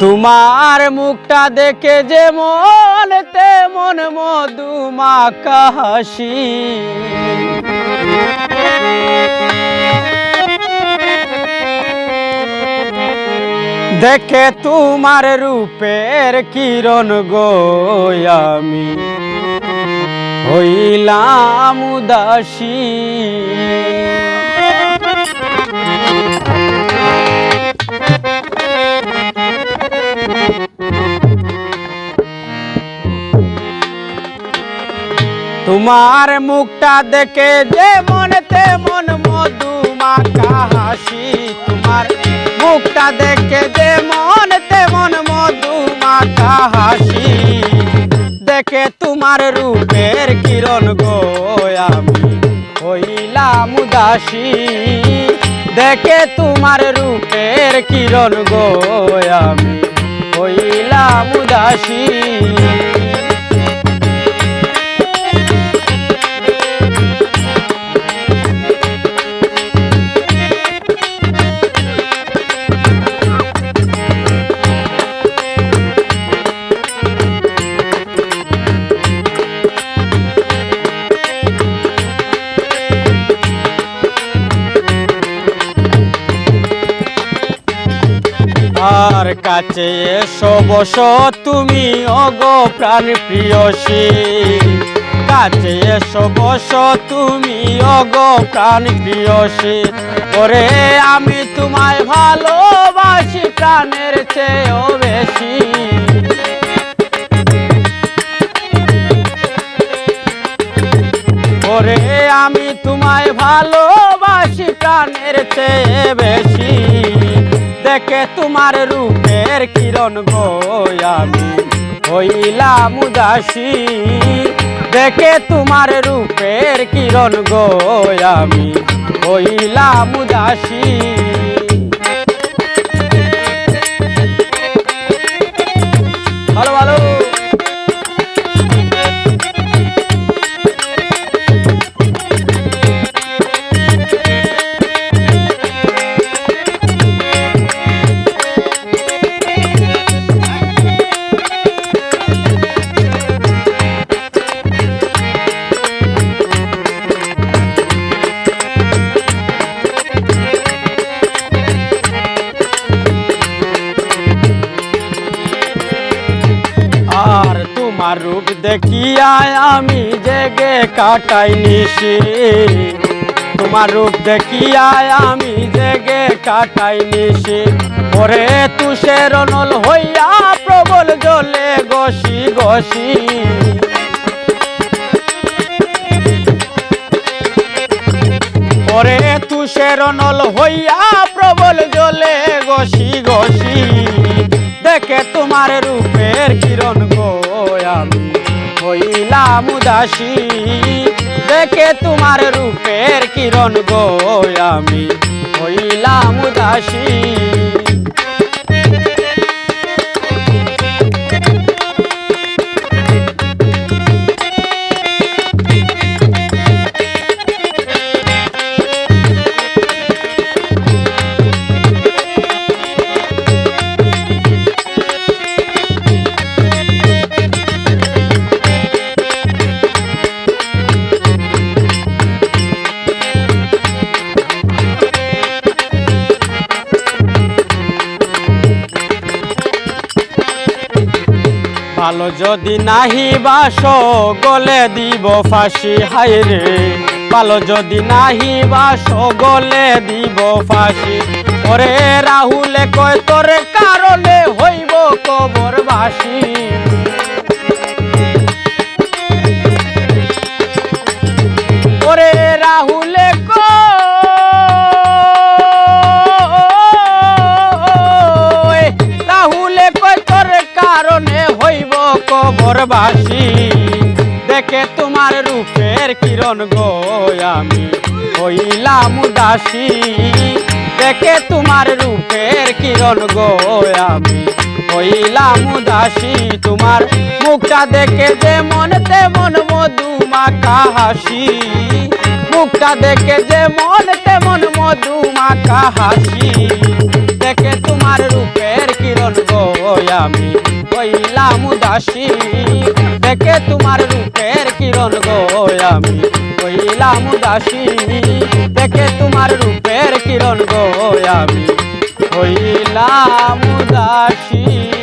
তোমার মুখটা দেখে যে যেমন তেমন মধু মাখা হাসি দেখে তোমার রূপের কিরণ আমি। হইলাম উদাসী। তোমার মুখটা দেখে যেমন তেমন মধু মাখা হাসি, তোমার মুখটা দেখে যেমন তেমন মধু মাখা হাসি। দেখে তোমার রূপের কিরণ গো, আমি হইলাম উদাসী। দেখে তোমার রূপের কিরণ গো, আমি হইলাম উদাসী। আর কাছে এসো, বসো। তুমি অগো প্রাণ প্রিয়সী। কাছে এসো, বসো। তুমি অগো প্রাণ প্রিয়সী। ওরে, আমি তোমায় ভালোবাসি, প্রাণের চেয়েও বেশি। ওরে, আমি তোমায় ভালোবাসি, প্রাণের চেয়ে বেশি। দেখে তোমার রূপের কিরণ গো আমি উদাসী দেখে তোমার রূপের কিরণ গো আমি হইলাম তোমার রূপ দেখিয়া আমি জেগে কাটাই নিশি তোমার রূপ দেখিয়া আমি জেগে কাটাই নিশি ওরে তুষের নল হইয়া প্রবল জলে গসি গসি ওরে তুষের নল হইয়া প্রবল জলে গসি গসি দেখে তোমার রূপের কিরণ গো আমি। হইলাম উদাসী। দেখে তোমার রূপের কিরণ গো আমি। হইলাম উদাসী। ভালো যদি নাহি বাস, গলে দিব ফাঁসি, হায় রে। ভালো যদি নাহি বাস, গলে দিব ফাঁসি। ওরে রাহুলে কয়, তোর কারণে হইব কবর বাসি কবরবাসী, দেখে তোমার রূপের কিরণ গো আমি। হইলাম উদাসী, দেখে তোমার রূপের কিরণ গো আমি। হইলাম উদাসী, তোমার মুখটা দেখে যেমন তেমন মধু মাখা হাসি। মুখটা দেখে যেমন তেমন মধু মাখা হাসি। দেখে তোমার রূপের কিরণ গো আমি। হইলাম উদাসী দেখে তোমার রূপের কিরণ গো আমি। হইলাম উদাসী দেখে তোমার রূপের কিরণ গো আমি। হইলাম উদাসী